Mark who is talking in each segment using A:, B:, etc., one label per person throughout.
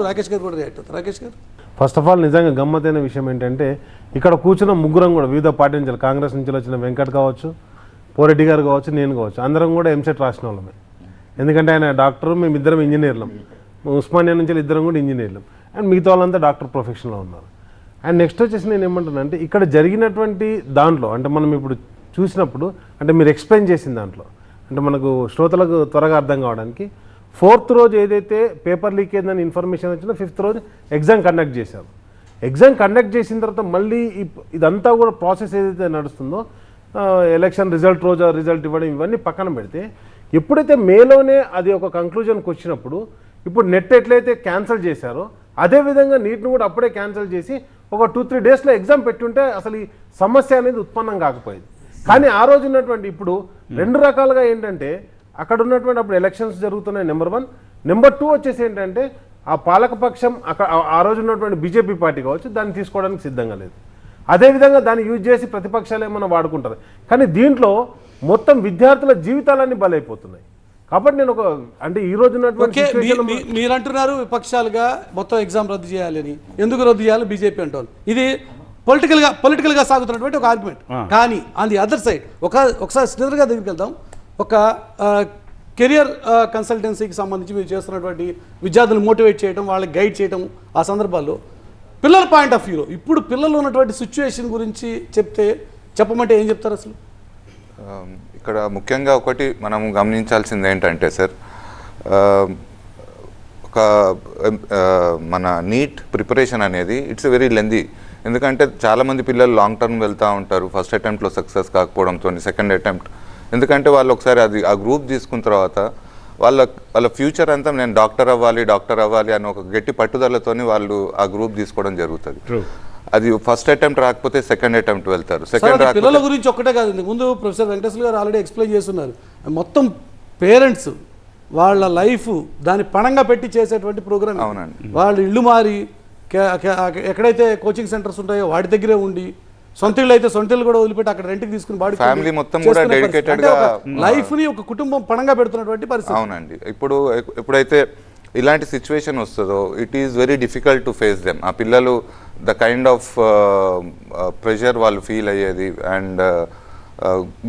A: మిత్రులు రాకేష్ గారు కూడా రియాక్ట్ అవుతారు. రాకేష్ గారు?
B: ఫస్ట్ ఆఫ్ ఆల్ నిజంగా గమ్మత్తైన విషయం ఏంటంటే ఇక్కడ కూర్చున్న ముగ్గురం కూడా వివిధ పార్టీ నుంచి కాంగ్రెస్ నుంచి వచ్చిన వెంకట్ కావచ్చు పోరెడ్డి గారు కావచ్చు నేను కావచ్చు అందరం కూడా ఎంసెట్ రాసిన వాళ్ళమే. ఎందుకంటే ఆయన డాక్టర్ మేము ఇద్దరం ఇంజనీర్లం. ఉస్మానియా నుంచి ఇద్దరం కూడా ఇంజనీర్లం. అండ్ మిగతా వాళ్ళంతా డాక్టర్ ప్రొఫెషన్లో ఉన్నారు. అండ్ నెక్స్ట్ వచ్చేసి నేను ఏమంటున్నానంటే ఇక్కడ జరిగినటువంటి దాంట్లో అంటే మనం ఇప్పుడు చూసినప్పుడు అంటే మీరు ఎక్స్ప్లెయిన్ చేసిన దాంట్లో అంటే మనకు శ్రోతలకు త్వరగా అర్థం కావడానికి ఫోర్త్ రోజు ఏదైతే పేపర్ లీక్ అయిందని ఇన్ఫర్మేషన్ వచ్చిందో ఫిఫ్త్ రోజు ఎగ్జామ్ కండక్ట్ చేశారు. ఎగ్జామ్ కండక్ట్ చేసిన తర్వాత మళ్ళీ ఇప్- ఇదంతా కూడా ప్రాసెస్ ఏదైతే నడుస్తుందో ఎలక్షన్ రిజల్ట్ రోజు రిజల్ట్ ఇవ్వడం ఇవన్నీ పక్కన పెడితే ఎప్పుడైతే మేలోనే అది ఒక కంక్లూజన్కి వచ్చినప్పుడు ఇప్పుడు నెట్ ఎట్లయితే క్యాన్సిల్ చేశారో అదే విధంగా నీట్ను కూడా అప్పుడే క్యాన్సిల్ చేసి ఒక టూ త్రీ డేస్లో ఎగ్జామ్ పెట్టుంటే అసలు ఈ సమస్య అనేది ఉత్పన్నం కాకపోయేది. కానీ ఆ రోజు ఉన్నటువంటి ఇప్పుడు రెండు రకాలుగా ఏంటంటే అక్కడ ఉన్నటువంటి అప్పుడు ఎలక్షన్స్ జరుగుతున్నాయి నెంబర్ వన్ నెంబర్ టూ వచ్చేసి ఏంటంటే ఆ పాలకపక్షం అక్కడ ఆ- రోజు ఉన్నటువంటి బీజేపీ పార్టీ కావచ్చు దాన్ని తీసుకోవడానికి సిద్ధంగా లేదు. అదేవిధంగా దాన్ని యూజ్ చేసి ప్రతిపక్షాలు ఏమైనా వాడుకుంటారు. కానీ దీంట్లో మొత్తం విద్యార్థుల జీవితాలన్నీ బలైపోతున్నాయి. కాబట్టి నేను ఒక అంటే ఈ రోజు
A: మీరు అంటున్నారు విపక్షాలుగా మొత్తం ఎగ్జామ్ రద్దు చేయాలని ఎందుకు రద్దు చేయాలి? బీజేపీ అంటారు ఇది పొలిటికల్గా పొలిటికల్గా సాగుతున్నటువంటి ఒక ఆర్గ్యుమెంట్ కానీ ఆన్ ది అదర్ సైడ్ ఒక ఒకసారి గారి దగ్గరికి వెళ్దాం. ఒక కెరియర్ కన్సల్టెన్సీకి సంబంధించి మీరు చేస్తున్నటువంటి విద్యార్థులు మోటివేట్ చేయడం వాళ్ళకి గైడ్ చేయడం ఆ సందర్భాల్లో పిల్లల పాయింట్ ఆఫ్ వ్యూలో ఇప్పుడు పిల్లలు ఉన్నటువంటి సిచ్యువేషన్ గురించి చెప్తే చెప్పమంటే ఏం చెప్తారు అసలు?
C: ఇక్కడ ముఖ్యంగా ఒకటి మనం గమనించాల్సింది ఏంటంటే సార్ ఒక మన నీట్ ప్రిపరేషన్ అనేది ఇట్స్ వెరీ లెందీ. ఎందుకంటే చాలామంది పిల్లలు లాంగ్ టర్మ్ వెళ్తూ ఉంటారు ఫస్ట్ అటెంప్ట్లో సక్సెస్ కాకపోవడంతో సెకండ్ అటెంప్ట్ ఎందుకంటే వాళ్ళు ఒకసారి అది ఆ గ్రూప్ తీసుకున్న తర్వాత వాళ్ళ వాళ్ళ ఫ్యూచర్ అంతా నేను డాక్టర్ అవ్వాలి డాక్టర్ అవ్వాలి అని ఒక గట్టి పట్టుదలతోని వాళ్ళు ఆ గ్రూప్ తీసుకోవడం జరుగుతుంది. అది ఫస్ట్ అటెంప్ట్ రాకపోతే సెకండ్ అటెంప్ట్ వెళ్తారు. సెకండ్
A: పిల్లల గురించి ఒక్కటే కాదు ముందు ప్రొఫెసర్ వెంకటేశ్వర గారు ఆల్రెడీ ఎక్స్ప్లెయిన్ చేస్తున్నారు. మొత్తం పేరెంట్స్ వాళ్ళ లైఫ్ దాన్ని పణంగా పెట్టి చేసేటువంటి ప్రోగ్రామ్
C: అవునండి.
A: వాళ్ళు ఇల్లు మారి ఎక్కడైతే కోచింగ్ సెంటర్స్ ఉంటాయో వాటి దగ్గరే ఉండి సొంత ఇల్లు అయితే సొంత కూడా వదిలిపెట్టి అక్కడ రెంట్కి తీసుకుని బాడీ
C: Family మొత్తం కూడా గా-
A: లైఫ్ని ఒక కుటుంబం పణంగా పెడుతున్నటువంటి పరిస్థితి.
C: అవునండి. ఇప్పుడు ఎప్పుడైతే ఇలాంటి సిచ్యువేషన్ వస్తుందో it is very difficult to face them ఆ పిల్లలు ద కైండ్ ఆఫ్ ప్రెషర్ వాళ్ళు ఫీల్ అయ్యేది అండ్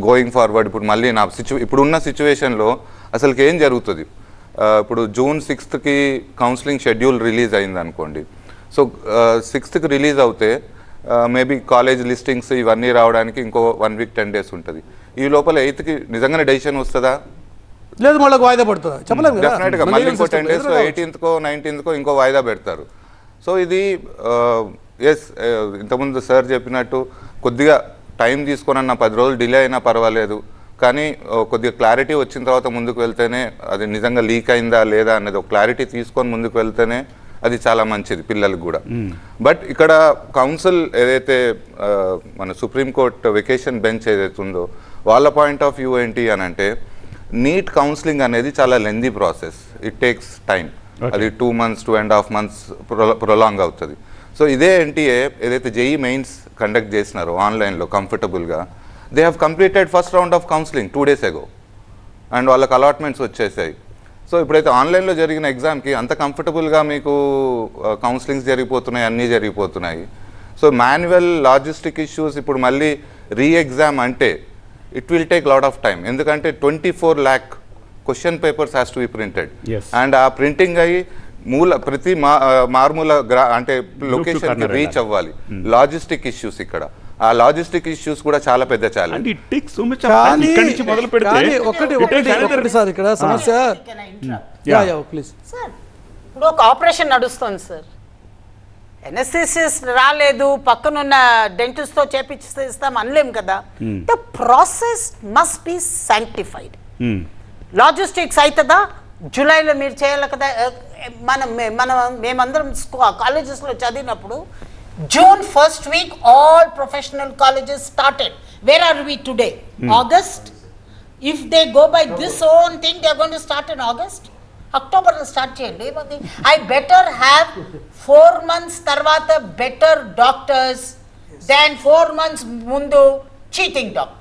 C: గోయింగ్ ఫార్వర్డ్ ఇప్పుడు మళ్ళీ నా సిచ్యు ఇప్పుడున్న సిచ్యువేషన్లో అసలుకి ఏం జరుగుతుంది? ఇప్పుడు జూన్ సిక్స్త్కి కౌన్సిలింగ్ షెడ్యూల్ రిలీజ్ అయింది అనుకోండి సో సిక్స్త్కి రిలీజ్ అవుతే మేబీ కాలేజ్ లిస్టింగ్స్ ఇవన్నీ రావడానికి ఇంకో వన్ వీక్ టెన్ డేస్ ఉంటుంది. ఈ లోపల ఎయిత్కి నిజంగానే డెసిషన్ వస్తుందా?
A: లేదు మళ్ళీ వాయిదా పడుతుందా? చెప్పలేము కదా.
C: డెఫినెట్గా.
A: మన
C: మళ్ళీ ఇంకో
A: టెన్లో
C: డేస్
A: ఎదురుగా
C: ఎయిటీన్త్ కో నైన్టీన్త్ కో ఇంకో వాయిదా పెడతారు. సో ఇది ఎస్ ఇంతకుముందు సార్ చెప్పినట్టు కొద్దిగా టైం తీసుకొని పది రోజులు డిలే అయినా పర్వాలేదు. కానీ కొద్దిగా క్లారిటీ వచ్చిన తర్వాత ముందుకు వెళ్తేనే అది నిజంగా లీక్ అయిందా లేదా అనేది ఒక క్లారిటీ తీసుకొని ముందుకు వెళ్తేనే అది చాలా మంచిది పిల్లలకు కూడా. బట్ ఇక్కడ కౌన్సిల్ ఏదైతే మన సుప్రీంకోర్టు వెకేషన్ బెంచ్ ఏదైతే ఉందో వాళ్ళ పాయింట్ ఆఫ్ వ్యూ ఏంటి అని అంటే నీట్ కౌన్సిలింగ్ అనేది చాలా lengthy process it takes time అది two months two and half months prolong అవుతుంది. సో ఇదే ఎన్టీఏ ఏదైతే జేఈ మెయిన్స్ కండక్ట్ చేసినారో ఆన్లైన్లో కంఫర్టబుల్గా they have completed first round of counselling two days ago and వాళ్ళకి అలాట్మెంట్స్ వచ్చేసాయి. సో ఇప్పుడైతే ఆన్లైన్లో జరిగిన ఎగ్జామ్కి అంత కంఫర్టబుల్గా మీకు కౌన్సిలింగ్స్ జరిగిపోతున్నాయి అన్నీ జరిగిపోతున్నాయి. సో మాన్యువల్ లాజిస్టిక్ ఇష్యూస్ ఇప్పుడు మళ్ళీ రీ ఎగ్జామ్ అంటే it will take lot of time ఎందుకంటే twenty four lakh question papers has to be
D: printed.
C: And ఆ ప్రింటింగ్ అయ్యి మూల ప్రతి మా మారుమూల గ్రా అంటే లొకేషన్
D: corner
C: రీచ్ అవ్వాలి. లాజిస్టిక్ ఇష్యూస్ ఇక్కడ. ఆ లాజిస్టిక్ ఇష్యూస్ కూడా చాలా పెద్ద challenge
D: and it takes so much
A: కానీ
D: ఇక్కడి నుంచి మొదలు పెడితే
A: కానీ ఒకటి
D: it takes
A: ఒకటి
D: another-
A: ఒకటి సార్ ఇక్కడ సమస్య.
E: Interrupt?
A: Yeah yeah please
E: sir ఇప్పుడు ఒక ఆపరేషన్ నడుస్తుంది సార్ ఎన్ఎస్ఎస్ఎస్ రాలేదు పక్కనున్న డెంటిస్ట్తో చేపిస్తే ఇస్తాం అనలేం కదా. The process must be sanctified
D: Hmm.
E: Logistics అవుతుందా జూలైలో మీరు చేయాలి కదా. ఎ, మనం మనం మేమందరం కాలేజెస్లో చదివినప్పుడు June first week all professional colleges started where are we today August if they go by this own thing they gone to start in August అక్టోబర్లో స్టార్ట్ చేయండి ఏమంది I better have four months తర్వాత better doctors than four months ముందు cheating doctors